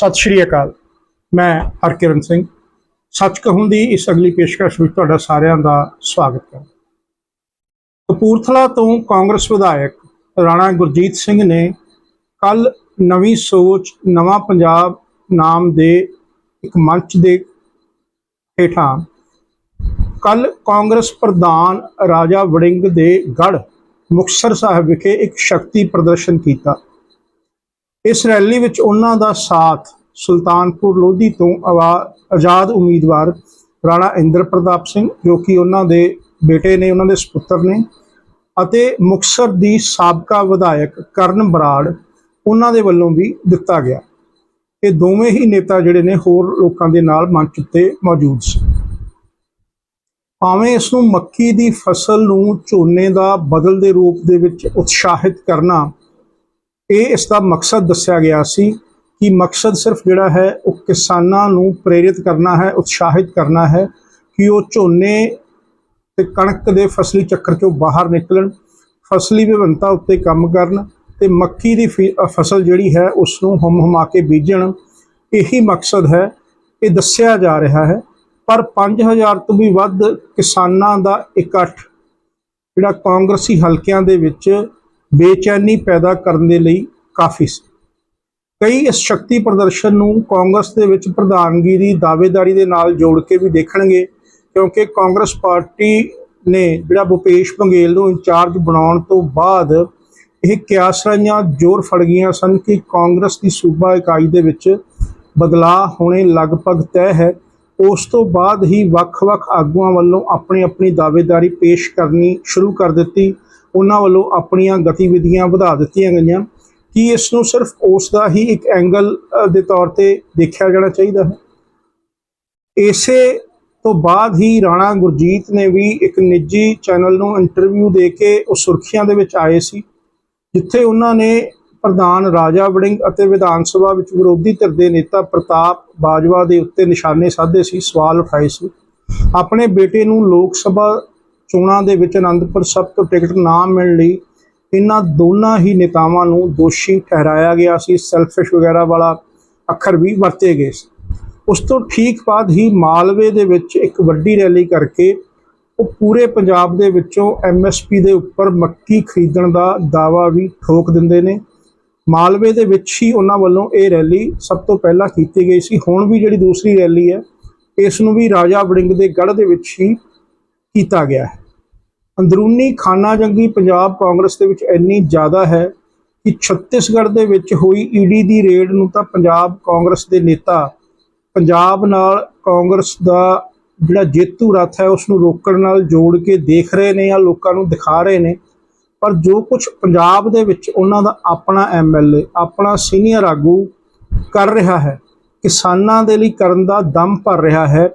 ਸਤਿ ਸ਼੍ਰੀ ਅਕਾਲ। ਮੈਂ ਹਰਕਿਰਨ ਸਿੰਘ। ਸੱਚ ਕਹੂੰ ਦੀ ਇਸ ਅਗਲੀ ਪੇਸ਼ਕਸ਼ ਵਿੱਚ ਤੁਹਾਡਾ ਸਾਰਿਆਂ ਦਾ ਸਵਾਗਤ ਹੈ। ਕਪੂਰਥਲਾ ਤੋਂ ਕਾਂਗਰਸ ਵਿਧਾਇਕ ਰਾਣਾ ਗੁਰਜੀਤ ਸਿੰਘ ਨੇ ਕੱਲ ਨਵੀਂ ਸੋਚ, ਨਵਾਂ ਪੰਜਾਬ ਨਾਮ ਦੇ ਇੱਕ ਮੰਚ ਦੇ ਹੇਠਾਂ ਕੱਲ ਕਾਂਗਰਸ ਪ੍ਰਧਾਨ ਰਾਜਾ ਵੜਿੰਗ ਦੇ ਗੜ ਮੁਕਤਸਰ ਸਾਹਿਬ ਵਿਖੇ ਇੱਕ ਸ਼ਕਤੀ ਪ੍ਰਦਰਸ਼ਨ ਕੀਤਾ। ਇਸ ਰੈਲੀ ਵਿੱਚ ਉਹਨਾਂ ਦਾ ਸਾਥ ਸੁਲਤਾਨਪੁਰ ਲੋਧੀ ਤੋਂ ਆਵਾ- ਆਜ਼ਾਦ ਉਮੀਦਵਾਰ ਰਾਣਾ ਇੰਦਰ ਪ੍ਰਤਾਪ ਸਿੰਘ, ਜੋ ਕਿ ਉਹਨਾਂ ਦੇ ਬੇਟੇ ਨੇ, ਉਹਨਾਂ ਦੇ ਸੁਪੁੱਤਰ ਨੇ ਅਤੇ ਮੁਕਤਸਰ ਦੀ ਸਾਬਕਾ ਵਿਧਾਇਕ ਕਰਨ ਬਰਾੜ ਉਹਨਾਂ ਦੇ ਵੱਲੋਂ ਵੀ ਦਿੱਤਾ ਗਿਆ। ਇਹ ਦੋਵੇਂ ਹੀ ਨੇਤਾ ਜਿਹੜੇ ਨੇ ਹੋਰ ਲੋਕਾਂ ਦੇ ਨਾਲ ਮੰਚ ਉੱਤੇ ਮੌਜੂਦ ਸੀ। ਭਾਵੇਂ ਇਸ ਨੂੰ ਮੱਕੀ ਦੀ ਫਸਲ ਨੂੰ ਝੋਨੇ ਦਾ ਬਦਲ ਦੇ ਰੂਪ ਦੇ ਵਿੱਚ ਉਤਸ਼ਾਹਿਤ ਕਰਨਾ ਇਹ ਇਸ ਦਾ ਮਕਸਦ ਦੱਸਿਆ ਗਿਆ ਸੀ ਕਿ ਮਕਸਦ ਸਿਰਫ ਜਿਹੜਾ ਹੈ, ਉਹ ਕਿਸਾਨਾਂ ਨੂੰ ਪ੍ਰੇਰਿਤ ਕਰਨਾ ਹੈ, ਉਤਸ਼ਾਹਿਤ ਕਰਨਾ ਹੈ ਕਿ ਉਹ ਝੋਨੇ ਤੇ ਕਣਕ ਦੇ ਫਸਲੀ ਚੱਕਰ ਚੋਂ ਬਾਹਰ ਨਿਕਲਣ, ਫਸਲੀ ਵਿਭਿੰਨਤਾ ਉੱਤੇ ਕੰਮ ਕਰਨ ਤੇ ਮੱਕੀ ਦੀ ਫੀ- ਫਸਲ ਜਿਹੜੀ ਹੈ ਉਸ ਨੂੰ ਹਮ ਹਮਾ ਕੇ ਬੀਜਣ। ਇਹੀ ਮਕਸਦ ਹੈ, ਇਹ ਦੱਸਿਆ ਜਾ ਰਿਹਾ ਹੈ। ਪਰ 5000 ਤੋਂ ਵੀ ਵੱਧ ਕਿਸਾਨਾਂ ਦਾ ਇਕੱਠ, ਜਿਹੜਾ ਕਾਂਗਰਸੀ ਹਲਕਿਆਂ ਦੇ ਵਿੱਚ ਬੇਚੈਨੀ ਪੈਦਾ ਕਰਨ ਦੇ ਲਈ ਕਾਫੀ ਸੀ। ਕਈ ਇਸ ਸ਼ਕਤੀ ਪ੍ਰਦਰਸ਼ਨ ਨੂੰ ਕਾਂਗਰਸ ਦੇ ਵਿੱਚ ਪ੍ਰਧਾਨਗੀ ਦੀ ਦਾਅਵੇਦਾਰੀ ਦੇ ਨਾਲ ਜੋੜ ਕੇ ਵੀ ਦੇਖਣਗੇ, ਕਿਉਂਕਿ ਕਾਂਗਰਸ ਪਾਰਟੀ ਨੇ ਜਿਹੜਾ ਭੁਪੇਸ਼ ਬੰਗੇਲ ਨੂੰ ਇੰਚਾਰਜ ਬਣਾਉਣ ਤੋਂ ਬਾਅਦ ਇਹ ਕਿਆਸਰਾਈਆਂ ਜ਼ੋਰ ਫੜ ਗਈਆਂ ਸਨ ਕਿ ਕਾਂਗਰਸ ਦੀ ਸੂਬਾ ਇਕਾਈ ਦੇ ਵਿੱਚ ਬਦਲਾਅ ਹੋਣੇ ਲਗਭਗ ਤੈਅ ਹੈ। ਉਸ ਤੋਂ ਬਾਅਦ ਹੀ ਵੱਖ-ਵੱਖ ਆਗੂਆਂ ਵੱਲੋਂ ਆਪਣੀ ਆਪਣੀ ਦਾਅਵੇਦਾਰੀ ਪੇਸ਼ ਕਰਨੀ ਸ਼ੁਰੂ ਕਰ ਦਿੱਤੀ। ਉਹਨਾਂ ਵੱਲੋਂ ਆਪਣੀਆਂ ਗਤੀਵਿਧੀਆਂ ਵਧਾ ਦਿੱਤੀਆਂ ਗਈਆਂ, ਕਿ ਇਸ ਨੂੰ ਸਿਰਫ ਉਸ ਦਾ ਹੀ ਇੱਕ ਐਂਗਲ ਦੇ ਤੌਰ ਤੇ ਦੇਖਿਆ ਜਾਣਾ ਚਾਹੀਦਾ ਹੈ? ਇਸੇ ਤੋਂ ਬਾਅਦ ਹੀ ਰਾਣਾ ਗੁਰਜੀਤ ਨੇ ਵੀ ਇੱਕ ਨਿੱਜੀ ਚੈਨਲ ਨੂੰ ਇੰਟਰਵਿਊ ਦੇ ਕੇ ਉਹ ਸੁਰਖੀਆਂ ਦੇ ਵਿੱਚ ਆਏ ਸੀ, ਜਿੱਥੇ ਉਹਨਾਂ ਨੇ ਪ੍ਰਧਾਨ ਰਾਜਾ ਵੜਿੰਗ ਅਤੇ ਵਿਧਾਨ ਸਭਾ ਵਿੱਚ ਵਿਰੋਧੀ ਧਿਰ ਦੇ ਨੇਤਾ ਪ੍ਰਤਾਪ ਬਾਜਵਾ ਦੇ ਉੱਤੇ ਨਿਸ਼ਾਨੇ ਸਾਧੇ ਸੀ, ਸਵਾਲ ਉਠਾਏ ਸੀ। ਆਪਣੇ ਬੇਟੇ ਨੂੰ ਲੋਕ ਸਭਾ ਚੋਣਾਂ ਦੇ ਵਿੱਚ ਅਨੰਦਪੁਰ ਸਾਹਿਬ ਤੋਂ ਟਿਕਟ ਨਾ ਮਿਲਣ ਲਈ ਇਹਨਾਂ ਦੋਨਾਂ ਹੀ ਨੇਤਾਵਾਂ ਨੂੰ ਦੋਸ਼ੀ ਠਹਿਰਾਇਆ ਗਿਆ ਸੀ ਸੈਲਫਿਸ਼ ਵਗੈਰਾ ਵਾਲਾ ਅੱਖਰ ਵੀ ਵਰਤੇ ਗਏ ਸੀ। ਉਸ ਤੋਂ ਠੀਕ ਬਾਅਦ ਹੀ ਮਾਲਵੇ ਦੇ ਵਿੱਚ ਇੱਕ ਵੱਡੀ ਰੈਲੀ ਕਰਕੇ ਉਹ ਪੂਰੇ ਪੰਜਾਬ ਦੇ ਵਿੱਚੋਂ ਐਮਐਸਪੀ ਦੇ ਉੱਪਰ ਮੱਕੀ ਖਰੀਦਣ ਦਾ ਦਾਵਾ ਵੀ ਠੋਕ ਦਿੰਦੇ ਨੇ। ਮਾਲਵੇ ਦੇ ਵਿੱਚ ਹੀ ਉਹਨਾਂ ਵੱਲੋਂ ਇਹ ਰੈਲੀ ਸਭ ਤੋਂ ਪਹਿਲਾਂ ਕੀਤੀ ਗਈ ਸੀ। ਹੁਣ ਵੀ ਜਿਹੜੀ ਦੂਸਰੀ ਰੈਲੀ ਹੈ, ਇਸ ਨੂੰ ਵੀ ਰਾਜਾ ਵੜਿੰਗ ਦੇ ਗੜ੍ਹ ਦੇ ਵਿੱਚ ਹੀ ਕੀਤਾ ਗਿਆ ਹੈ। ਅੰਦਰੂਨੀ ਖਾਨਾ ਜੰਗੀ ਪੰਜਾਬ ਕਾਂਗਰਸ ਦੇ ਵਿੱਚ ਇੰਨੀ ਜ਼ਿਆਦਾ ਹੈ ਕਿ ਛੱਤੀਸਗੜ੍ਹ ਦੇ ਵਿੱਚ ਹੋਈ ਈਡੀ ਦੀ ਰੇਡ ਨੂੰ ਤਾਂ ਪੰਜਾਬ ਕਾਂਗਰਸ ਦੇ ਨੇਤਾ, ਪੰਜਾਬ ਨਾਲ ਕਾਂਗਰਸ ਦਾ ਜਿਹੜਾ ਜੇਤੂ ਰੱਥ ਹੈ ਉਸ ਨੂੰ ਰੋਕਣ ਨਾਲ ਜੋੜ ਕੇ ਦੇਖ ਰਹੇ ਨੇ ਜਾਂ ਲੋਕਾਂ ਨੂੰ ਦਿਖਾ ਰਹੇ ਨੇ। ਪਰ ਜੋ ਕੁਝ ਪੰਜਾਬ ਦੇ ਵਿੱਚ ਉਹਨਾਂ ਦਾ ਆਪਣਾ ਐਮਐਲਏ ਆਪਣਾ ਸੀਨੀਅਰ ਆਗੂ ਕਰ ਰਿਹਾ ਹੈ, ਕਿਸਾਨਾਂ ਦੇ ਲਈ ਕਰਨ ਦਾ ਦਮ ਭਰ ਰਿਹਾ ਹੈ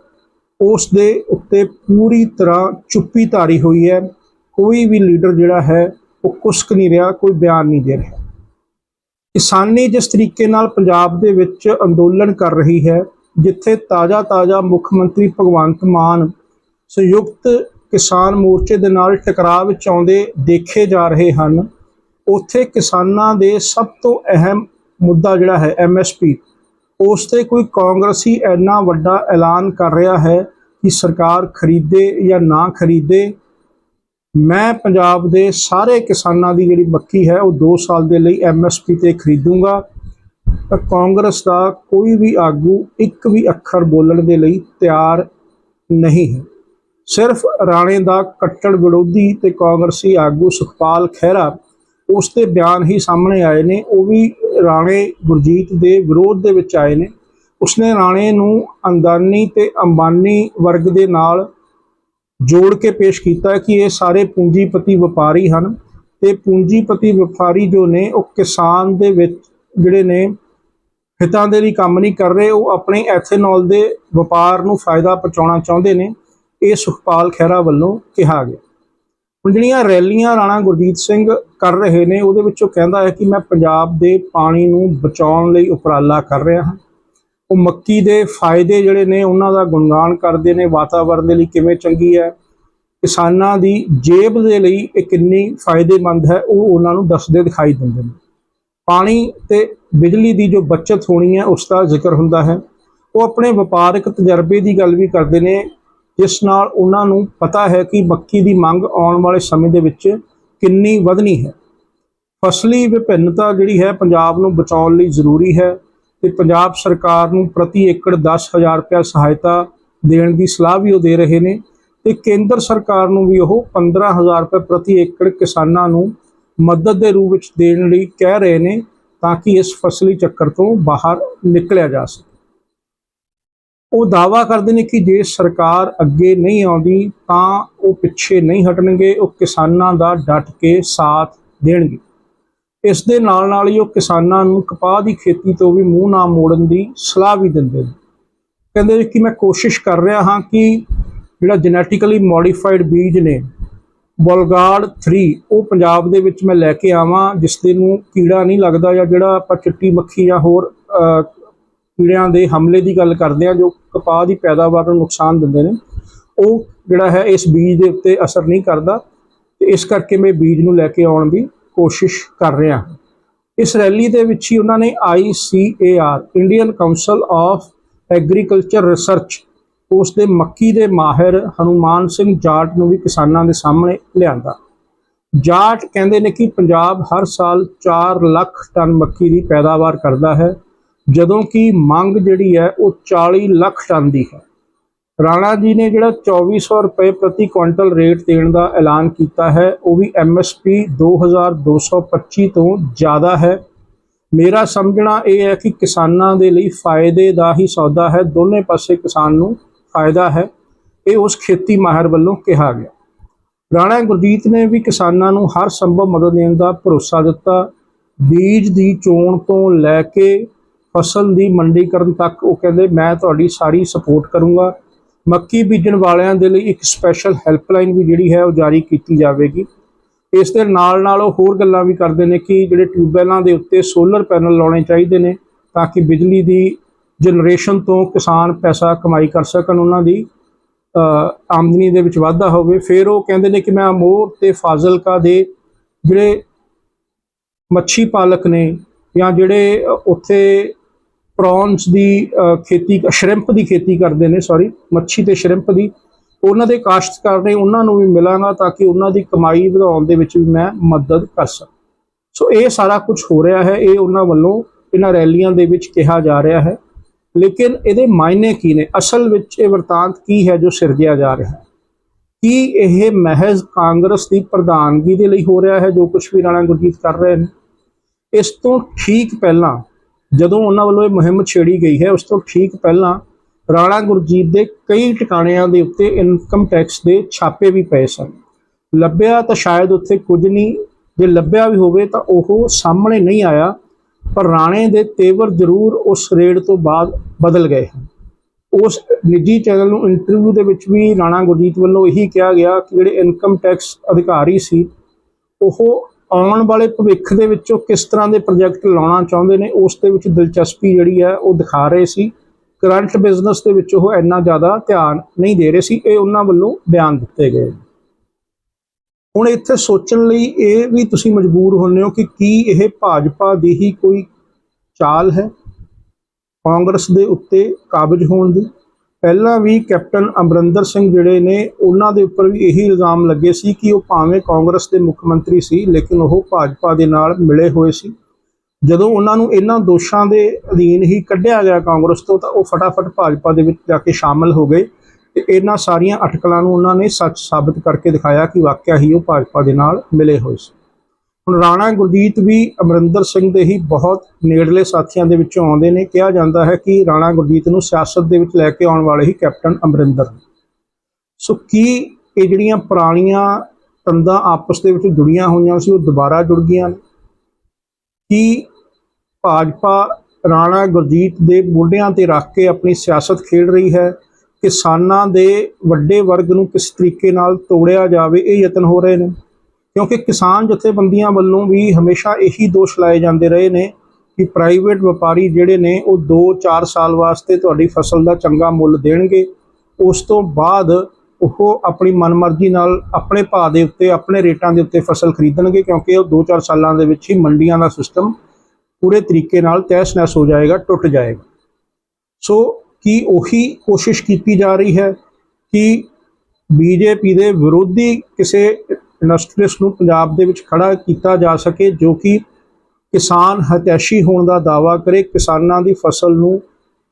ਉਸ ਦੇ ਉੱਤੇ ਪੂਰੀ ਤਰ੍ਹਾਂ ਚੁੱਪੀ ਧਾਰੀ ਹੋਈ ਹੈ। ਕੋਈ ਵੀ ਲੀਡਰ ਜਿਹੜਾ ਹੈ, ਉਹ ਕੁਸਕ ਨਹੀਂ ਰਿਹਾ, ਕੋਈ ਬਿਆਨ ਨਹੀਂ ਦੇ ਰਿਹਾ। ਕਿਸਾਨੀ ਜਿਸ ਤਰੀਕੇ ਨਾਲ ਪੰਜਾਬ ਦੇ ਵਿੱਚ ਅੰਦੋਲਨ ਕਰ ਰਹੀ ਹੈ, ਜਿੱਥੇ ਤਾਜ਼ਾ-ਤਾਜ਼ਾ ਮੁੱਖ ਮੰਤਰੀ ਭਗਵੰਤ ਮਾਨ ਸੰਯੁਕਤ ਕਿਸਾਨ ਮੋਰਚੇ ਦੇ ਨਾਲ ਟਕਰਾਅ ਵਿੱਚ ਆਉਂਦੇ ਦੇਖੇ ਜਾ ਰਹੇ ਹਨ, ਉੱਥੇ ਕਿਸਾਨਾਂ ਦੇ ਸਭ ਤੋਂ ਅਹਿਮ ਮੁੱਦਾ ਜਿਹੜਾ ਹੈ ਐਮਐਸਪੀ ਉਸ ਤੇ ਕੋਈ ਕਾਂਗਰਸੀ ਇੰਨਾ ਵੱਡਾ ਐਲਾਨ ਕਰ ਰਿਹਾ ਹੈ ਕਿ ਸਰਕਾਰ ਖਰੀਦੇ ਜਾਂ ਨਾ ਖਰੀਦੇ, ਮੈਂ ਪੰਜਾਬ ਦੇ ਸਾਰੇ ਕਿਸਾਨਾਂ ਦੀ ਜਿਹੜੀ ਮੱਕੀ ਹੈ ਉਹ 2 ਸਾਲ ਦੇ ਲਈ ਐਮਐਸਪੀ ਤੇ ਖਰੀਦੂੰਗਾ। ਤਾਂ ਕਾਂਗਰਸ ਦਾ ਕੋਈ ਵੀ ਆਗੂ ਇੱਕ ਵੀ ਅੱਖਰ ਬੋਲਣ ਦੇ ਲਈ ਤਿਆਰ ਨਹੀਂ ਹੈ। ਸਿਰਫ ਰਾਣੇ ਦਾ ਕੱਟੜ ਵਿਰੋਧੀ ਤੇ ਕਾਂਗਰਸੀ ਆਗੂ ਸੁਖਪਾਲ ਖਹਿਰਾ ਉਸ ਦੇ ਬਿਆਨ ਹੀ ਸਾਹਮਣੇ ਆਏ ਨੇ, ਉਹ ਵੀ ਰਾਣੇ ਗੁਰਜੀਤ ਦੇ ਵਿਰੋਧ ਦੇ ਵਿੱਚ ਆਏ ਨੇ। ਉਸਨੇ ਰਾਣੇ ਨੂੰ ਅੰਦਾਨੀ ਤੇ ਅੰਬਾਨੀ ਵਰਗ ਦੇ ਨਾਲ ਜੋੜ ਕੇ ਪੇਸ਼ ਕੀਤਾ ਕਿ ਇਹ ਸਾਰੇ ਪੂੰਜੀਪਤੀ ਵਪਾਰੀ ਹਨ ਤੇ ਪੂੰਜੀਪਤੀ ਵਪਾਰੀ ਜੋ ਨੇ, ਉਹ ਕਿਸਾਨ ਦੇ ਵਿੱਚ ਜਿਹੜੇ ਨੇ, ਹਿੱਤਾਂ ਦੇ ਲਈ ਕੰਮ ਨਹੀਂ ਕਰ ਰਹੇ, ਉਹ ਆਪਣੇ ਐਥੇਨੋਲ ਦੇ ਵਪਾਰ ਨੂੰ ਫਾਇਦਾ ਪਹੁੰਚਾਉਣਾ ਚਾਹੁੰਦੇ ਨੇ, ਇਹ ਸੁਖਪਾਲ ਖਹਿਰਾ ਵੱਲੋਂ ਕਿਹਾ ਗਿਆ। ਹੁਣ ਜਿਹੜੀਆਂ ਰੈਲੀਆਂ ਰਾਣਾ ਗੁਰਜੀਤ ਸਿੰਘ ਕਰ ਰਹੇ ਨੇ, ਉਹਦੇ ਵਿੱਚ ਉਹ ਕਹਿੰਦਾ ਹੈ ਕਿ ਮੈਂ ਪੰਜਾਬ ਦੇ ਪਾਣੀ ਨੂੰ ਬਚਾਉਣ ਲਈ ਉਪਰਾਲਾ ਕਰ ਰਿਹਾ ਹਾਂ। ਉਹ ਮੱਕੀ ਦੇ ਫਾਇਦੇ ਜਿਹੜੇ ਨੇ, ਉਹਨਾਂ ਦਾ ਗੁਣਗਾਨ ਕਰਦੇ ਨੇ ਵਾਤਾਵਰਣ ਦੇ ਲਈ ਕਿਵੇਂ ਚੰਗੀ ਹੈ, ਕਿਸਾਨਾਂ ਦੀ ਜੇਬ ਦੇ ਲਈ ਇਹ ਕਿੰਨੀ ਫਾਇਦੇਮੰਦ ਹੈ, ਉਹ ਉਹਨਾਂ ਨੂੰ ਦੱਸਦੇ ਦਿਖਾਈ ਦਿੰਦੇ ਨੇ। ਪਾਣੀ ਤੇ ਬਿਜਲੀ ਦੀ ਜੋ ਬਚਤ ਹੋਣੀ ਹੈ, ਉਸ ਦਾ ਜ਼ਿਕਰ ਹੁੰਦਾ ਹੈ। ਉਹ ਆਪਣੇ ਵਪਾਰਕ ਤਜਰਬੇ ਦੀ ਗੱਲ ਵੀ ਕਰਦੇ ਨੇ ਜਿਸ ਨਾਲ ਉਹਨਾਂ ਨੂੰ ਪਤਾ ਹੈ ਕਿ ਮੱਕੀ ਦੀ ਮੰਗ ਆਉਣ ਵਾਲੇ ਸਮੇਂ ਦੇ ਵਿੱਚ ਕਿੰਨੀ ਵਧਣੀ ਹੈ। ਫਸਲੀ ਵਿਭਿੰਨਤਾ ਜਿਹੜੀ ਹੈ ਪੰਜਾਬ ਨੂੰ ਬਚਾਉਣ ਲਈ ਜ਼ਰੂਰੀ ਹੈ ਤੇ ਪੰਜਾਬ ਸਰਕਾਰ ਨੂੰ ਪ੍ਰਤੀ ਏਕੜ 10000 ਰੁਪਏ ਸਹਾਇਤਾ ਦੇਣ ਦੀ ਸਲਾਹ ਵੀ ਉਹ ਦੇ ਰਹੇ ਨੇ ਤੇ ਕੇਂਦਰ ਸਰਕਾਰ ਨੂੰ ਵੀ ਉਹ 15000 ਰੁਪਏ ਪ੍ਰਤੀ ਏਕੜ ਕਿਸਾਨਾਂ ਨੂੰ ਮਦਦ ਦੇ ਰੂਪ ਵਿੱਚ ਦੇਣ ਲਈ ਕਹਿ ਰਹੇ ਨੇ ਤਾਂ ਕਿ ਇਸ ਫਸਲੀ ਚੱਕਰ ਤੋਂ ਬਾਹਰ ਨਿਕਲਿਆ ਜਾ ਸਕੇ। ਉਹ ਦਾਵਾ ਕਰਦੇ ਨੇ ਕਿ ਜੇ ਸਰਕਾਰ ਅੱਗੇ ਨਹੀਂ ਆਉਂਦੀ ਤਾਂ ਉਹ ਪਿੱਛੇ ਨਹੀਂ ਹਟਣਗੇ, ਉਹ ਕਿਸਾਨਾਂ ਦਾ ਡਟ ਕੇ ਸਾਥ ਦੇਣਗੇ। ਇਸ ਦੇ ਨਾਲ ਨਾਲ ਹੀ ਉਹ ਕਿਸਾਨਾਂ ਨੂੰ ਕਪਾਹ ਦੀ ਖੇਤੀ ਤੋਂ ਵੀ ਮੂੰਹ ਨਾ ਮੋੜਨ ਦੀ ਸਲਾਹ ਵੀ ਦਿੰਦੇ ਨੇ। ਕਹਿੰਦੇ ਕਿ ਮੈਂ ਕੋਸ਼ਿਸ਼ ਕਰ ਰਿਹਾ ਹਾਂ ਕਿ ਜਿਹੜਾ ਜੈਨੇਟਿਕਲੀ ਮੋਡੀਫਾਈਡ ਬੀਜ ਨੇ ਬੋਲਗਾਰਡ 3 ਉਹ ਪੰਜਾਬ ਦੇ ਵਿੱਚ ਮੈਂ ਲੈ ਕੇ ਆਵਾਂ, ਜਿਸ ਦੇ ਨੂੰ ਕੀੜਾ ਨਹੀਂ ਲੱਗਦਾ ਜਾਂ ਜਿਹੜਾ ਆਪਾਂ ਚਿੱਟੀ ਮੱਖੀ ਜਾਂ ਹੋਰ ਕੀੜਿਆਂ ਦੇ ਹਮਲੇ ਦੀ ਗੱਲ ਕਰਦੇ ਆ ਜੋ ਕਪਾਹ ਦੀ ਪੈਦਾਵਾਰ ਨੂੰ ਨੁਕਸਾਨ ਦਿੰਦੇ ਨੇ, ਉਹ ਜਿਹੜਾ ਹੈ ਇਸ ਬੀਜ ਦੇ ਉੱਤੇ ਅਸਰ ਨਹੀਂ ਕਰਦਾ ਤੇ ਇਸ ਕਰਕੇ ਮੈਂ ਬੀਜ ਨੂੰ ਲੈ ਕੇ ਆਉਣ ਦੀ ਕੋਸ਼ਿਸ਼ ਕਰ ਰਿਹਾ। ਇਸ ਰੈਲੀ ਦੇ ਵਿੱਚ ਹੀ ਉਹਨਾਂ ਨੇ ICAR Indian Council of Agriculture Research ਉਸ ਦੇ ਮੱਕੀ ਦੇ ਮਾਹਿਰ ਹਨੂਮਾਨ ਸਿੰਘ ਜਾਟ ਨੂੰ ਵੀ ਕਿਸਾਨਾਂ ਦੇ ਸਾਹਮਣੇ ਲਿਆਂਦਾ। ਜਾਟ ਕਹਿੰਦੇ ਨੇ ਕਿ ਪੰਜਾਬ ਹਰ ਸਾਲ 4 ਲੱਖ ਟਨ ਮੱਕੀ ਦੀ ਪੈਦਾਵਾਰ ਕਰਦਾ ਹੈ ਜਦੋਂ ਕਿ ਮੰਗ ਜਿਹੜੀ ਹੈ ਉਹ 40 ਲੱਖ ਟਨ ਦੀ ਹੈ। ਰਾਣਾ ਜੀ ਨੇ ਜਿਹੜਾ 2400 ਰੁਪਏ ਪ੍ਰਤੀ ਕੁਇੰਟਲ ਰੇਟ ਦੇਣ ਦਾ ਐਲਾਨ ਕੀਤਾ ਹੈ, ਉਹ ਵੀ MSP 2225 ਤੋਂ ਜ਼ਿਆਦਾ ਹੈ। ਮੇਰਾ ਸਮਝਣਾ ਇਹ ਹੈ ਕਿ ਕਿਸਾਨਾਂ ਦੇ ਲਈ ਫਾਇਦੇ ਦਾ ਹੀ ਸੌਦਾ ਹੈ, ਦੋਨੇ ਪਾਸੇ ਕਿਸਾਨ ਨੂੰ ਫਾਇਦਾ ਹੈ, ਇਹ ਉਸ ਖੇਤੀ ਮਾਹਰ ਵੱਲੋਂ ਕਿਹਾ ਗਿਆ। ਰਾਣਾ ਗੁਰਜੀਤ ਨੇ ਵੀ ਕਿਸਾਨਾਂ ਨੂੰ ਹਰ ਸੰਭਵ ਮਦਦ ਦੇਣ ਦਾ ਭਰੋਸਾ ਦਿੱਤਾ। ਬੀਜ ਦੀ ਚੋਣ ਤੋਂ ਲੈ ਕੇ ਫਸਲ ਦੀ ਮੰਡੀਕਰਨ ਤੱਕ ਉਹ ਕਹਿੰਦੇ, ਮੈਂ ਤੁਹਾਡੀ ਸਾਰੀ ਸਪੋਰਟ ਕਰੂੰਗਾ। ਮੱਕੀ ਬੀਜਣ ਵਾਲਿਆਂ ਦੇ ਲਈ ਇੱਕ ਸਪੈਸ਼ਲ ਹੈਲਪਲਾਈਨ ਵੀ ਜਿਹੜੀ ਹੈ ਉਹ ਜਾਰੀ ਕੀਤੀ ਜਾਵੇਗੀ। ਇਸ ਦੇ ਨਾਲ ਨਾਲ ਉਹ ਹੋਰ ਗੱਲਾਂ ਵੀ ਕਰਦੇ ਨੇ ਕਿ ਜਿਹੜੇ ਟਿਊਬਵੈਲਾਂ ਦੇ ਉੱਤੇ ਸੋਲਰ ਪੈਨਲ ਲਾਉਣੇ ਚਾਹੀਦੇ ਨੇ ਤਾਂ ਕਿ ਬਿਜਲੀ ਦੀ ਜਨਰੇਸ਼ਨ ਤੋਂ ਕਿਸਾਨ ਪੈਸਾ ਕਮਾਈ ਕਰ ਸਕਣ, ਉਹਨਾਂ ਦੀ ਆਮਦਨੀ ਦੇ ਵਿੱਚ ਵਾਧਾ ਹੋਵੇ। ਫਿਰ ਉਹ ਕਹਿੰਦੇ ਨੇ ਕਿ ਮੈਂ ਅਮੋਰ ਤੇ ਫਾਜ਼ਿਲਕਾ ਦੇ ਜਿਹੜੇ ਮੱਛੀ ਪਾਲਕ ਨੇ ਜਾਂ ਜਿਹੜੇ ਉੱਥੇ ਪ੍ਰੌਨਸ ਦੀ ਖੇਤੀ ਸ਼ਰਿੰਪ ਦੀ ਖੇਤੀ ਕਰਦੇ ਨੇ ਸੌਰੀ ਮੱਛੀ ਤੇ ਸ਼ਰਿੰਪ ਦੀ। ਉਹਨਾਂ ਦੇ ਕਾਸ਼ਤਕਾਰ ਨੇ ਉਹਨਾਂ ਨੂੰ ਵੀ ਮਿਲਾਂਗਾ ਤਾਂ ਕਿ ਉਹਨਾਂ ਦੀ ਕਮਾਈ ਵਧਾਉਣ ਦੇ ਵਿੱਚ ਵੀ ਮੈਂ ਮਦਦ ਕਰ ਸਕਾਂ। ਸੋ ਇਹ ਸਾਰਾ ਕੁਝ ਹੋ ਰਿਹਾ ਹੈ, ਇਹ ਉਹਨਾਂ ਵੱਲੋਂ ਇਹਨਾਂ ਰੈਲੀਆਂ ਦੇ ਵਿੱਚ ਕਿਹਾ ਜਾ ਰਿਹਾ ਹੈ। ਲੇਕਿਨ ਇਹਦੇ ਮਾਇਨੇ ਕੀ ਨੇ? ਅਸਲ ਵਿੱਚ ਇਹ ਵਰਤਾਂਤ ਕੀ ਹੈ ਜੋ ਸਿਰਜਿਆ ਜਾ ਰਿਹਾ ਹੈ? ਕੀ ਇਹ ਮਹਿਜ਼ ਕਾਂਗਰਸ ਦੀ ਪ੍ਰਧਾਨਗੀ ਦੇ ਲਈ ਹੋ ਰਿਹਾ ਹੈ ਜੋ ਕੁਝ ਵੀ ਰਾਣਾ ਗੁਰਜੀਤ ਕਰ ਰਹੇ ਨੇ? ਇਸ ਤੋਂ ਠੀਕ ਪਹਿਲਾਂ ਜਦੋਂ ਉਹਨਾਂ ਵੱਲੋਂ ਇਹ ਮੁਹਿੰਮ ਛੇੜੀ ਗਈ ਹੈ, ਉਸ ਤੋਂ ਠੀਕ ਪਹਿਲਾਂ ਰਾਣਾ ਗੁਰਜੀਤ ਦੇ ਕਈ ਟਿਕਾਣਿਆਂ ਦੇ ਉੱਤੇ ਇਨਕਮ ਟੈਕਸ ਦੇ ਛਾਪੇ ਵੀ ਪਏ ਸਨ। ਲੱਭਿਆ ਤਾਂ ਸ਼ਾਇਦ ਉੱਥੇ ਕੁਝ ਨਹੀਂ, ਜੇ ਲੱਭਿਆ ਵੀ ਹੋਵੇ ਤਾਂ ਉਹ ਸਾਹਮਣੇ ਨਹੀਂ ਆਇਆ, ਪਰ ਰਾਣੇ ਦੇ ਤੇਵਰ ਜ਼ਰੂਰ ਉਸ ਰੇਡ ਤੋਂ ਬਾਅਦ ਬਦਲ ਗਏ ਹਨ। ਉਸ ਨਿੱਜੀ ਚੈਨਲ ਨੂੰ ਇੰਟਰਵਿਊ ਦੇ ਵਿੱਚ ਵੀ ਰਾਣਾ ਗੁਰਜੀਤ ਵੱਲੋਂ ਇਹੀ ਕਿਹਾ ਗਿਆ ਕਿ ਜਿਹੜੇ ਇਨਕਮ ਟੈਕਸ ਅਧਿਕਾਰੀ ਸੀ, ਉਹ ਆਉਣ ਵਾਲੇ ਭਵਿੱਖ ਦੇ ਵਿੱਚੋਂ ਕਿਸ ਤਰ੍ਹਾਂ ਦੇ ਪ੍ਰੋਜੈਕਟ ਲਾਉਣਾ ਚਾਹੁੰਦੇ ਨੇ, ਉਸ ਦੇ ਵਿੱਚ ਦਿਲਚਸਪੀ ਜਿਹੜੀ ਹੈ ਉਹ ਦਿਖਾ ਰਹੇ ਸੀ। ਕਰੰਟ ਬਿਜ਼ਨਸ ਦੇ ਵਿੱਚ ਉਹ ਇੰਨਾ ਜ਼ਿਆਦਾ ਧਿਆਨ ਨਹੀਂ ਦੇ ਰਹੇ ਸੀ, ਇਹ ਉਹਨਾਂ ਵੱਲੋਂ ਬਿਆਨ ਦਿੱਤੇ ਗਏ। ਹੁਣ ਇੱਥੇ ਸੋਚਣ ਲਈ ਇਹ ਵੀ ਤੁਸੀਂ ਮਜਬੂਰ ਹੁੰਦੇ ਹੋ ਕਿ ਕੀ ਇਹ ਭਾਜਪਾ ਦੀ ਹੀ ਕੋਈ ਚਾਲ ਹੈ? ਕਾਂਗਰਸ ਦੇ ਉੱਤੇ ਕਾਬਜ ਹੋਣ ਦੀ? ਪਹਿਲਾਂ ਵੀ ਕੈਪਟਨ ਅਮਰਿੰਦਰ ਸਿੰਘ ਜਿਹੜੇ ਨੇ, ਉਹਨਾਂ ਦੇ ਉੱਪਰ ਵੀ ਇਹੀ ਇਲਜ਼ਾਮ ਲੱਗੇ ਸੀ ਕਿ ਉਹ ਭਾਵੇਂ ਕਾਂਗਰਸ ਦੇ ਮੁੱਖ ਮੰਤਰੀ ਸੀ, ਲੇਕਿਨ ਉਹ ਭਾਜਪਾ ਦੇ ਨਾਲ ਮਿਲੇ ਹੋਏ ਸੀ। ਜਦੋਂ ਉਹਨਾਂ ਨੂੰ ਇਹਨਾਂ ਦੋਸ਼ਾਂ ਦੇ ਅਧੀਨ ਹੀ ਕੱਢਿਆ ਗਿਆ ਕਾਂਗਰਸ ਤੋਂ, ਤਾਂ ਉਹ ਫਟਾਫਟ ਭਾਜਪਾ ਦੇ ਵਿੱਚ ਜਾ ਕੇ ਸ਼ਾਮਲ ਹੋ ਗਏ ਤੇ ਇਹਨਾਂ ਸਾਰੀਆਂ ਅਟਕਲਾਂ ਨੂੰ ਉਹਨਾਂ ਨੇ ਸੱਚ ਸਾਬਤ ਕਰਕੇ ਦਿਖਾਇਆ ਕਿ ਵਾਕਿਆ ਹੀ ਉਹ ਭਾਜਪਾ ਦੇ ਨਾਲ ਮਿਲੇ ਹੋਏ ਸੀ। ਹੁਣ ਰਾਣਾ ਗੁਰਜੀਤ ਵੀ ਅਮਰਿੰਦਰ ਸਿੰਘ ਦੇ ਹੀ ਬਹੁਤ ਨੇੜਲੇ ਸਾਥੀਆਂ ਦੇ ਵਿੱਚੋਂ ਆਉਂਦੇ ਨੇ। ਕਿਹਾ ਜਾਂਦਾ ਹੈ ਕਿ ਰਾਣਾ ਗੁਰਜੀਤ ਨੂੰ ਸਿਆਸਤ ਦੇ ਵਿੱਚ ਲੈ ਕੇ ਆਉਣ ਵਾਲੇ ਹੀ ਕੈਪਟਨ ਅਮਰਿੰਦਰ ਸੋ ਕੀ ਇਹ ਜਿਹੜੀਆਂ ਪੁਰਾਣੀਆਂ ਤੰਦਾਂ ਆਪਸ ਦੇ ਵਿੱਚ ਜੁੜੀਆਂ ਹੋਈਆਂ ਸੀ, ਉਹ ਦੁਬਾਰਾ ਜੁੜ ਗਈਆਂ ਨੇ? ਕੀ ਭਾਜਪਾ ਰਾਣਾ ਗੁਰਜੀਤ ਦੇ ਮੋਢਿਆਂ ਤੇ ਰੱਖ ਕੇ ਆਪਣੀ ਸਿਆਸਤ ਖੇਡ ਰਹੀ ਹੈ? ਕਿਸਾਨਾਂ ਦੇ ਵੱਡੇ ਵਰਗ ਨੂੰ ਕਿਸ ਤਰੀਕੇ ਨਾਲ ਤੋੜਿਆ ਜਾਵੇ, ਇਹ ਯਤਨ ਹੋ ਰਹੇ ਨੇ? ਕਿਉਂਕਿ ਕਿਸਾਨ ਜਥੇਬੰਦੀਆਂ ਵੱਲੋਂ ਵੀ ਹਮੇਸ਼ਾ ਇਹੀ ਦੋਸ਼ ਲਾਏ ਜਾਂਦੇ ਰਹੇ ਨੇ ਕਿ ਪ੍ਰਾਈਵੇਟ ਵਪਾਰੀ ਜਿਹੜੇ ਨੇ ਉਹ 2-4 ਸਾਲ ਵਾਸਤੇ ਤੁਹਾਡੀ ਫਸਲ ਦਾ ਚੰਗਾ ਮੁੱਲ ਦੇਣਗੇ। ਉਸ ਤੋਂ ਬਾਅਦ ਉਹ ਆਪਣੀ ਮਨਮਰਜ਼ੀ ਨਾਲ ਆਪਣੇ ਭਾਅ ਦੇ ਉੱਤੇ, ਆਪਣੇ ਰੇਟਾਂ ਦੇ ਉੱਤੇ ਫਸਲ ਖਰੀਦਣਗੇ ਕਿਉਂਕਿ ਉਹ 2-4 ਸਾਲਾਂ ਦੇ ਵਿੱਚ ਹੀ ਮੰਡੀਆਂ ਦਾ ਸਿਸਟਮ ਪੂਰੇ ਤਰੀਕੇ ਨਾਲ ਤਹਿਸ-ਨਹਿਸ ਹੋ ਜਾਏਗਾ, ਟੁੱਟ ਜਾਏਗਾ। ਸੋ ਕੀ ਉਹੀ ਕੋਸ਼ਿਸ਼ ਕੀਤੀ ਜਾ ਰਹੀ ਹੈ ਕਿ ਬੀਜੇਪੀ ਦੇ ਵਿਰੋਧੀ ਕਿਸੇ ਇੰਡਸਟਰੀਸ ਨੂੰ ਪੰਜਾਬ ਦੇ ਵਿੱਚ ਖੜਾ ਕੀਤਾ ਜਾ ਸਕੇ, ਜੋ ਕਿ ਕਿਸਾਨ ਹਤੈਸ਼ੀ ਹੋਣ ਦਾ ਦਾਵਾ ਕਰੇ, ਕਿਸਾਨਾਂ ਦੀ ਫਸਲ ਨੂੰ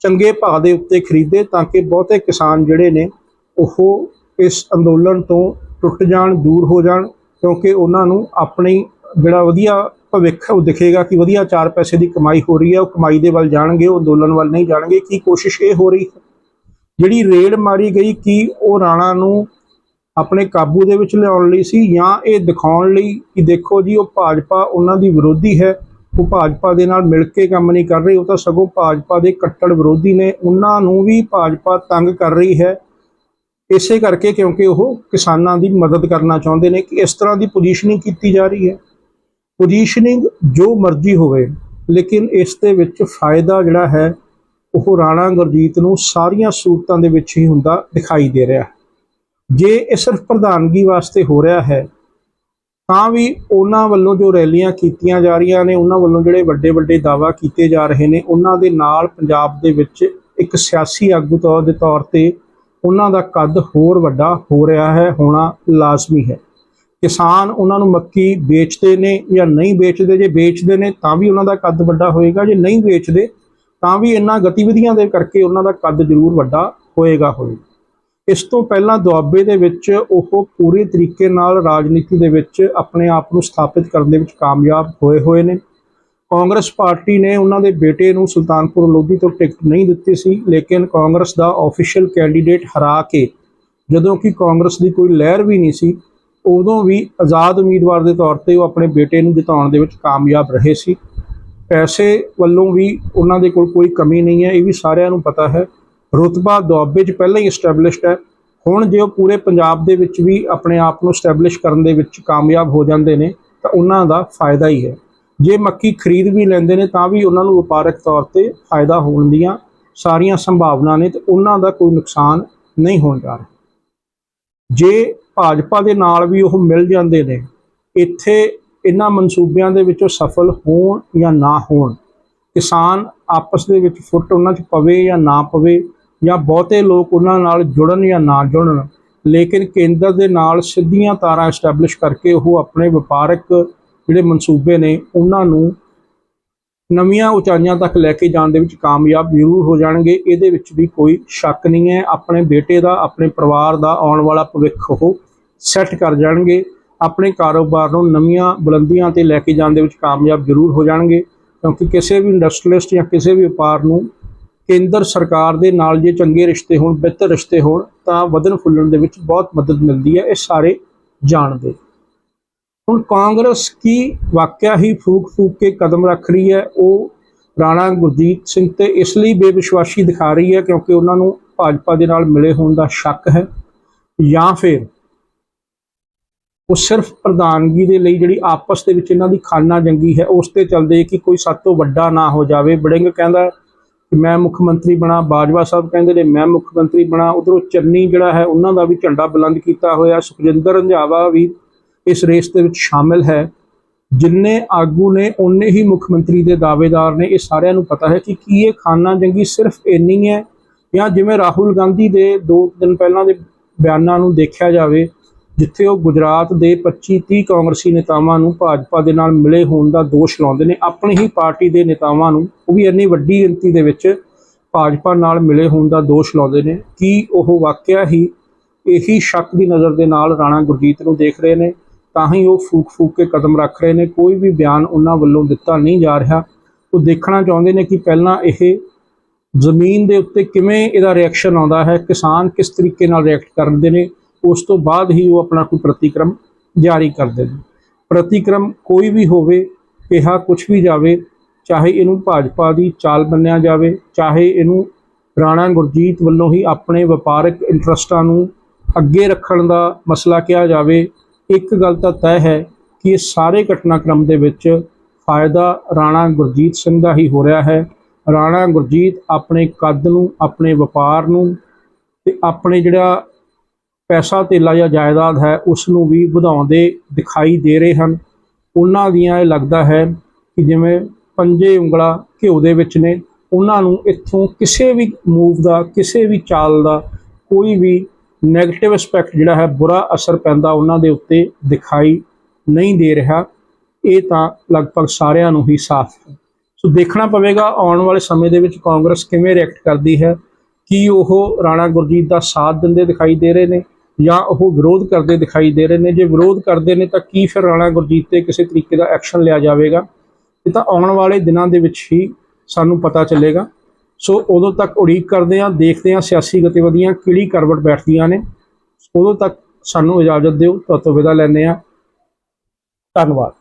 ਚੰਗੇ ਭਾਅ ਦੇ ਉੱਤੇ ਖਰੀਦੇ ਤਾਂ ਕਿ ਬਹੁਤੇ ਕਿਸਾਨ ਜਿਹੜੇ ਨੇ ਉਹ ਇਸ ਅੰਦੋਲਨ ਤੋਂ ਟੁੱਟ ਜਾਣ, ਦੂਰ ਹੋ ਜਾਣ, ਕਿਉਂਕਿ ਉਹਨਾਂ ਨੂੰ ਆਪਣੀ ਜਿਹੜਾ ਵਧੀਆ ਭਵਿੱਖ ਉਹ ਦਿਖੇਗਾ ਕਿ ਵਧੀਆ ਚਾਰ ਪੈਸੇ ਦੀ ਕਮਾਈ ਹੋ ਰਹੀ ਹੈ, ਉਹ ਕਮਾਈ ਦੇ ਵੱਲ ਜਾਣਗੇ, ਉਹ ਅੰਦੋਲਨ ਵੱਲ ਨਹੀਂ ਜਾਣਗੇ, ਕੀ ਕੋਸ਼ਿਸ਼ ਇਹ ਹੋ ਰਹੀ ਹੈ? ਜਿਹੜੀ ਰੇਡ ਮਾਰੀ ਗਈ, ਕਿ ਉਹ ਰਾਣਾ ਨੂੰ ਆਪਣੇ ਕਾਬੂ ਦੇ ਵਿੱਚ ਲਿਆਉਣ ਲਈ ਸੀ ਜਾਂ ਇਹ ਦਿਖਾਉਣ ਲਈ ਕਿ ਦੇਖੋ ਜੀ, ਉਹ ਭਾਜਪਾ ਉਹਨਾਂ ਦੀ ਵਿਰੋਧੀ ਹੈ, ਉਹ ਭਾਜਪਾ ਦੇ ਨਾਲ ਮਿਲ ਕੇ ਕੰਮ ਨਹੀਂ ਕਰ ਰਹੀ, ਉਹ ਤਾਂ ਸਗੋਂ ਭਾਜਪਾ ਦੇ ਕੱਟੜ ਵਿਰੋਧੀ ਨੇ, ਉਹਨਾਂ ਨੂੰ ਵੀ ਭਾਜਪਾ ਤੰਗ ਕਰ ਰਹੀ ਹੈ। ਇਸੇ ਕਰਕੇ ਕਿਉਂਕਿ ਉਹ ਕਿਸਾਨਾਂ ਦੀ ਮਦਦ ਕਰਨਾ ਚਾਹੁੰਦੇ ਨੇ ਕਿ ਇਸ ਤਰ੍ਹਾਂ ਦੀ ਪੋਜੀਸ਼ਨਿੰਗ ਕੀਤੀ ਜਾ ਰਹੀ ਹੈ। ਪੋਜੀਸ਼ਨਿੰਗ ਜੋ ਮਰਜ਼ੀ ਹੋਵੇ, ਲੇਕਿਨ ਇਸ ਦੇ ਵਿੱਚ ਫਾਇਦਾ ਜਿਹੜਾ ਹੈ, ਉਹ ਰਾਣਾ ਗੁਰਜੀਤ ਨੂੰ ਸਾਰੀਆਂ ਸੂਰਤਾਂ ਦੇ ਵਿੱਚ ਹੀ ਹੁੰਦਾ ਦਿਖਾਈ ਦੇ ਰਿਹਾ ਹੈ। ਜੇ ਇਹ ਸਿਰਫ ਪ੍ਰਧਾਨਗੀ ਵਾਸਤੇ ਹੋ ਰਿਹਾ ਹੈ, ਤਾਂ ਵੀ ਉਹਨਾਂ ਵੱਲੋਂ ਜੋ ਰੈਲੀਆਂ ਕੀਤੀਆਂ ਜਾ ਰਹੀਆਂ ਨੇ, ਉਹਨਾਂ ਵੱਲੋਂ ਜਿਹੜੇ ਵੱਡੇ ਵੱਡੇ ਦਾਅਵਾ ਕੀਤੇ ਜਾ ਰਹੇ ਨੇ, ਉਹਨਾਂ ਦੇ ਨਾਲ ਪੰਜਾਬ ਦੇ ਵਿੱਚ ਇੱਕ ਸਿਆਸੀ ਆਗੂ ਤੌਰ ਦੇ ਤੌਰ ਤੇ ਉਹਨਾਂ ਦਾ ਕੱਦ ਹੋਰ ਵੱਡਾ ਹੋ ਰਿਹਾ ਹੈ, ਹੋਣਾ ਲਾਜ਼ਮੀ ਹੈ। ਕਿਸਾਨ ਉਹਨਾਂ ਨੂੰ ਮੱਕੀ ਵੇਚਦੇ ਨੇ ਜਾਂ ਨਹੀਂ ਵੇਚਦੇ, ਜੇ ਵੇਚਦੇ ਨੇ ਤਾਂ ਵੀ ਉਹਨਾਂ ਦਾ ਕੱਦ ਵੱਡਾ ਹੋਏਗਾ, ਜੇ ਨਹੀਂ ਵੇਚਦੇ ਤਾਂ ਵੀ ਇਹਨਾਂ ਗਤੀਵਿਧੀਆਂ ਦੇ ਕਰਕੇ ਉਹਨਾਂ ਦਾ ਕੱਦ ਜ਼ਰੂਰ ਵੱਡਾ ਹੋਏਗਾ ਹੋਏਗਾ ਇਸ ਤੋਂ ਪਹਿਲਾਂ ਦੁਆਬੇ ਦੇ ਵਿੱਚ ਉਹ ਪੂਰੇ ਤਰੀਕੇ ਨਾਲ ਰਾਜਨੀਤੀ ਦੇ ਵਿੱਚ ਆਪਣੇ ਆਪ ਨੂੰ ਸਥਾਪਿਤ ਕਰਨ ਦੇ ਵਿੱਚ ਕਾਮਯਾਬ ਹੋਏ ਹੋਏ ਨੇ। ਕਾਂਗਰਸ ਪਾਰਟੀ ਨੇ ਉਹਨਾਂ ਦੇ ਬੇਟੇ ਨੂੰ ਸੁਲਤਾਨਪੁਰ ਲੋਧੀ ਤੋਂ ਟਿਕਟ ਨਹੀਂ ਦਿੱਤੀ ਸੀ, ਲੇਕਿਨ ਕਾਂਗਰਸ ਦਾ ਆਫੀਸ਼ੀਅਲ ਕੈਂਡੀਡੇਟ ਹਰਾ ਕੇ, ਜਦੋਂ ਕਿ ਕਾਂਗਰਸ ਦੀ ਕੋਈ ਲਹਿਰ ਵੀ ਨਹੀਂ ਸੀ, ਉਦੋਂ ਵੀ ਆਜ਼ਾਦ ਉਮੀਦਵਾਰ ਦੇ ਤੌਰ ਤੇ ਉਹ ਆਪਣੇ ਬੇਟੇ ਨੂੰ ਜਿਤਾਉਣ ਦੇ ਵਿੱਚ ਕਾਮਯਾਬ ਰਹੇ ਸੀ। ਪੈਸੇ ਵੱਲੋਂ ਵੀ ਉਹਨਾਂ ਦੇ ਕੋਲ ਕੋਈ ਕਮੀ ਨਹੀਂ ਹੈ, ਇਹ ਵੀ ਸਾਰਿਆਂ ਨੂੰ ਪਤਾ ਹੈ। ਰੁਤਬਾ ਦੁਆਬੇ 'ਚ ਪਹਿਲਾਂ ਹੀ ਐਸਟੈਬਲਿਸ਼ਡ ਹੈ। ਹੁਣ ਜੇ ਉਹ ਪੂਰੇ ਪੰਜਾਬ ਦੇ ਵਿੱਚ ਵੀ ਆਪਣੇ ਆਪ ਨੂੰ ਐਸਟੈਬਲਿਸ਼ ਕਰਨ ਦੇ ਵਿੱਚ ਕਾਮਯਾਬ ਹੋ ਜਾਂਦੇ ਨੇ, ਤਾਂ ਉਹਨਾਂ ਦਾ ਫਾਇਦਾ ਹੀ ਹੈ। ਜੇ ਮੱਕੀ ਖਰੀਦ ਵੀ ਲੈਂਦੇ ਨੇ, ਤਾਂ ਵੀ ਉਹਨਾਂ ਨੂੰ ਵਪਾਰਕ ਤੌਰ ਤੇ ਫਾਇਦਾ ਹੋਣ ਦੀਆਂ ਸਾਰੀਆਂ ਸੰਭਾਵਨਾ ਨੇ ਤੇ ਉਹਨਾਂ ਦਾ ਕੋਈ ਨੁਕਸਾਨ ਨਹੀਂ ਹੋਣ ਜਾ ਰਿਹਾ। ਜੇ ਭਾਜਪਾ ਦੇ ਨਾਲ ਵੀ ਉਹ ਮਿਲ ਜਾਂਦੇ ਨੇ, ਇੱਥੇ ਇਹਨਾਂ ਮਨਸੂਬਿਆਂ ਦੇ ਵਿੱਚੋਂ ਸਫਲ ਹੋਣ ਜਾਂ ਨਾ ਹੋਣ, ਕਿਸਾਨ ਆਪਸ ਦੇ ਵਿੱਚ ਫੁੱਟ ਉਹਨਾਂ 'ਚ ਪਵੇ ਜਾਂ ਨਾ ਪਵੇ ਜਾਂ ਬਹੁਤੇ ਲੋਕ ਉਹਨਾਂ ਨਾਲ ਜੁੜਨ ਜਾਂ ਨਾ ਜੁੜਨ, ਲੇਕਿਨ ਕੇਂਦਰ ਦੇ ਨਾਲ ਸਿੱਧੀਆਂ ਤਾਰਾਂ ਐਸਟੈਬਲਿਸ਼ ਕਰਕੇ ਉਹ ਆਪਣੇ ਵਪਾਰਕ ਜਿਹੜੇ ਮਨਸੂਬੇ ਨੇ, ਉਹਨਾਂ ਨੂੰ ਨਵੀਆਂ ਉਚਾਈਆਂ ਤੱਕ ਲੈ ਕੇ ਜਾਣ ਦੇ ਵਿੱਚ ਕਾਮਯਾਬ ਜ਼ਰੂਰ ਹੋ ਜਾਣਗੇ। ਇਹਦੇ ਵਿੱਚ ਵੀ ਕੋਈ ਸ਼ੱਕ ਨਹੀਂ ਹੈ। ਆਪਣੇ ਬੇਟੇ ਦਾ, ਆਪਣੇ ਪਰਿਵਾਰ ਦਾ ਆਉਣ ਵਾਲਾ ਭਵਿੱਖ ਉਹ ਸੈੱਟ ਕਰ ਜਾਣਗੇ। ਆਪਣੇ ਕਾਰੋਬਾਰ ਨੂੰ ਨਵੀਆਂ ਬੁਲੰਦੀਆਂ ਤੇ ਲੈ ਕੇ ਜਾਣ ਦੇ ਵਿੱਚ ਕਾਮਯਾਬ ਜ਼ਰੂਰ ਹੋ ਜਾਣਗੇ, ਕਿਉਂਕਿ ਕਿਸੇ ਵੀ ਇੰਡਸਟਰੀਲਿਸਟ ਜਾਂ ਕਿਸੇ ਵੀ ਵਪਾਰ ਨੂੰ ਕੇਂਦਰ ਸਰਕਾਰ ਦੇ ਨਾਲ ਜੇ ਚੰਗੇ ਰਿਸ਼ਤੇ ਹੋਣ, ਬਿਹਤਰ ਰਿਸ਼ਤੇ ਹੋਣ, ਤਾਂ ਵਧਣ ਫੁੱਲਣ ਦੇ ਵਿੱਚ ਬਹੁਤ ਮਦਦ ਮਿਲਦੀ ਹੈ, ਇਹ ਸਾਰੇ ਜਾਣਦੇ। ਹੁਣ ਕਾਂਗਰਸ ਕੀ ਵਾਕਿਆ ਹੀ ਫੂਕ ਫੂਕ ਕੇ ਕਦਮ ਰੱਖ ਰਹੀ ਹੈ, ਉਹ ਰਾਣਾ ਗੁਰਜੀਤ ਸਿੰਘ ਤੇ ਇਸ ਲਈ ਬੇਵਿਸ਼ਵਾਸੀ ਦਿਖਾ ਰਹੀ ਹੈ ਕਿਉਂਕਿ ਉਹਨਾਂ ਨੂੰ ਭਾਜਪਾ ਦੇ ਨਾਲ ਮਿਲੇ ਹੋਣ ਦਾ ਸ਼ੱਕ ਹੈ ਜਾਂ ਫਿਰ ਉਹ ਸਿਰਫ ਪ੍ਰਧਾਨਗੀ ਦੇ ਲਈ ਜਿਹੜੀ ਆਪਸ ਦੇ ਵਿੱਚ ਇਹਨਾਂ ਦੀ ਖਾਨਾ ਜੰਗੀ ਹੈ, ਉਸ ਤੇ ਚੱਲਦੇ ਕਿ ਕੋਈ ਸਭ ਤੋਂ ਵੱਡਾ ਨਾ ਹੋ ਜਾਵੇ। ਬੜਿੰਗ ਕਹਿੰਦਾ ਮੈਂ ਮੁੱਖ ਮੰਤਰੀ ਬਣਾ, ਬਾਜਵਾ ਸਾਹਿਬ ਕਹਿੰਦੇ ਨੇ ਮੈਂ ਮੁੱਖ ਮੰਤਰੀ ਬਣਾ, ਉਧਰੋਂ ਚੰਨੀ ਜਿਹੜਾ ਹੈ, ਉਹਨਾਂ ਦਾ ਵੀ ਝੰਡਾ ਬੁਲੰਦ ਕੀਤਾ ਹੋਇਆ, ਸੁਖਜਿੰਦਰ ਰੰਝਾਵਾ ਵੀ ਇਸ ਰੇਸ ਦੇ ਵਿੱਚ ਸ਼ਾਮਿਲ ਹੈ। ਜਿੰਨੇ ਆਗੂ ਨੇ ਉਹਨੇ ਹੀ ਮੁੱਖ ਮੰਤਰੀ ਦੇ ਦਾਅਵੇਦਾਰ ਨੇ। ਇਹ ਸਾਰਿਆਂ ਨੂੰ ਪਤਾ ਹੈ ਕਿ ਕੀ ਇਹ ਖਾਨਾ ਜੰਗੀ ਸਿਰਫ ਇੰਨੀ ਹੈ ਜਾਂ ਜਿਵੇਂ ਰਾਹੁਲ ਗਾਂਧੀ ਦੇ 2 ਦਿਨ ਪਹਿਲਾਂ ਦੇ ਬਿਆਨਾਂ ਨੂੰ ਦੇਖਿਆ ਜਾਵੇ ਜਿੱਥੇ ਉਹ ਗੁਜਰਾਤ ਦੇ 25 30 ਕਾਂਗਰਸੀ ਨੇਤਾਵਾਂ ਨੂੰ ਭਾਜਪਾ ਦੇ ਨਾਲ ਮਿਲੇ ਹੋਣ ਦਾ ਦੋਸ਼ ਲਾਉਂਦੇ ਨੇ, ਆਪਣੀ ਹੀ ਪਾਰਟੀ ਦੇ ਨੇਤਾਵਾਂ ਨੂੰ, ਉਹ ਵੀ ਇੰਨੀ ਵੱਡੀ ਗਿਣਤੀ ਦੇ ਵਿੱਚ ਭਾਜਪਾ ਨਾਲ ਮਿਲੇ ਹੋਣ ਦਾ ਦੋਸ਼ ਲਾਉਂਦੇ ਨੇ। ਕੀ ਉਹ ਵਾਕਿਆ ਹੀ ਇਹੀ ਸ਼ੱਕ ਦੀ ਨਜ਼ਰ ਦੇ ਨਾਲ ਰਾਣਾ ਗੁਰਜੀਤ ਨੂੰ ਦੇਖ ਰਹੇ ਨੇ? ਤਾਂ ਹੀ ਉਹ ਫੂਕ ਫੂਕ ਕੇ ਕਦਮ ਰੱਖ ਰਹੇ ਨੇ। ਕੋਈ ਵੀ ਬਿਆਨ ਉਹਨਾਂ ਵੱਲੋਂ ਦਿੱਤਾ ਨਹੀਂ ਜਾ ਰਿਹਾ। ਉਹ ਦੇਖਣਾ ਚਾਹੁੰਦੇ ਨੇ ਕਿ ਪਹਿਲਾਂ ਇਹ ਜ਼ਮੀਨ ਦੇ ਉੱਤੇ ਕਿਵੇਂ ਇਹਦਾ ਰਿਐਕਸ਼ਨ ਆਉਂਦਾ ਹੈ, ਕਿਸਾਨ ਕਿਸ ਤਰੀਕੇ ਨਾਲ ਰਿਐਕਟ ਕਰਦੇ ਨੇ ਉਸ ਤੋਂ ਬਾਅਦ ਹੀ ਉਹ ਆਪਣਾ ਕੋਈ ਪ੍ਰਤੀਕਰਮ ਜਾਰੀ ਕਰਦੇ ਨੇ ਪ੍ਰਤੀਕਰਮ ਕੋਈ ਵੀ ਹੋਵੇ, ਕਿਹਾ ਕੁਝ ਵੀ ਜਾਵੇ, ਚਾਹੇ ਇਹਨੂੰ ਭਾਜਪਾ ਦੀ ਚਾਲ ਮੰਨਿਆ ਜਾਵੇ, ਚਾਹੇ ਇਹਨੂੰ ਰਾਣਾ ਗੁਰਜੀਤ ਵੱਲੋਂ ਹੀ ਆਪਣੇ ਵਪਾਰਕ ਇੰਟਰਸਟਾਂ ਨੂੰ ਅੱਗੇ ਰੱਖਣ ਦਾ ਮਸਲਾ ਕਿਹਾ ਜਾਵੇ, ਇੱਕ ਗੱਲ ਤਾਂ ਤੈਅ ਹੈ ਕਿ ਇਹ ਸਾਰੇ ਘਟਨਾਕ੍ਰਮ ਦੇ ਵਿੱਚ ਫਾਇਦਾ ਰਾਣਾ ਗੁਰਜੀਤ ਸਿੰਘ ਦਾ ਹੀ ਹੋ ਰਿਹਾ ਹੈ। ਰਾਣਾ ਗੁਰਜੀਤ ਆਪਣੇ ਕੱਦ ਨੂੰ, ਆਪਣੇ ਵਪਾਰ ਨੂੰ ਤੇ ਆਪਣੇ ਜਿਹੜਾ ਪੈਸਾ ਧੇਲਾ ਜਾਂ ਜਾਇਦਾਦ ਹੈ ਉਸ ਨੂੰ ਵੀ ਵਧਾਉਂਦੇ ਦਿਖਾਈ ਦੇ ਰਹੇ ਹਨ। ਉਹਨਾਂ ਦੀਆਂ ਇਹ ਲੱਗਦਾ ਹੈ ਕਿ ਜਿਵੇਂ ਪੰਜੇ ਉਂਗਲਾ ਘਿਓ ਦੇ ਵਿੱਚ ਨੇ, ਉਹਨਾਂ ਨੂੰ ਇੱਥੋਂ ਕਿਸੇ ਵੀ ਮੂਵ ਦਾ, ਕਿਸੇ ਵੀ ਚਾਲ ਦਾ ਕੋਈ ਵੀ ਨੈਗੇਟਿਵ ਐਸਪੈਕਟ ਜਿਹੜਾ ਹੈ, ਬੁਰਾ ਅਸਰ ਪੈਂਦਾ ਉਹਨਾਂ ਦੇ ਉੱਤੇ ਦਿਖਾਈ ਨਹੀਂ ਦੇ ਰਿਹਾ। ਇਹ ਤਾਂ ਲਗਭਗ ਸਾਰਿਆਂ ਨੂੰ ਹੀ ਸਾਫ਼ ਹੈ। ਸੋ ਦੇਖਣਾ ਪਵੇਗਾ ਆਉਣ ਵਾਲੇ ਸਮੇਂ ਦੇ ਵਿੱਚ ਕਾਂਗਰਸ ਕਿਵੇਂ ਰਿਐਕਟ ਕਰਦੀ ਹੈ, ਕੀ ਉਹ ਰਾਣਾ ਗੁਰਜੀਤ ਦਾ ਸਾਥ ਦਿੰਦੇ ਦਿਖਾਈ ਦੇ ਰਹੇ ਨੇ ਜਾਂ ਉਹ ਵਿਰੋਧ ਕਰਦੇ ਦਿਖਾਈ ਦੇ ਰਹੇ ਨੇ। ਜੇ ਵਿਰੋਧ ਕਰਦੇ ਨੇ ਤਾਂ ਕੀ ਫਿਰ ਰਾਣਾ ਗੁਰਜੀਤ ਤੇ ਕਿਸੇ ਤਰੀਕੇ ਦਾ ਐਕਸ਼ਨ ਲਿਆ ਜਾਵੇਗਾ? ਇਹ ਤਾਂ ਆਉਣ ਵਾਲੇ ਦਿਨਾਂ ਦੇ ਵਿੱਚ ਹੀ ਸਾਨੂੰ ਪਤਾ ਚੱਲੇਗਾ। ਸੋ ਉਦੋਂ ਤੱਕ ਉਡੀਕ ਕਰਦੇ ਹਾਂ, ਦੇਖਦੇ ਹਾਂ ਸਿਆਸੀ ਗਤੀਵਿਧੀਆਂ ਕਿਹੜੀ ਕਰਵਟ ਬੈਠਦੀਆਂ ਨੇ। ਉਦੋਂ ਤੱਕ ਸਾਨੂੰ ਇਜਾਜ਼ਤ ਦਿਓ। ਤੁਹਾਡੇ ਵਿਦਾ ਲੈਂਦੇ ਹਾਂ। ਧੰਨਵਾਦ।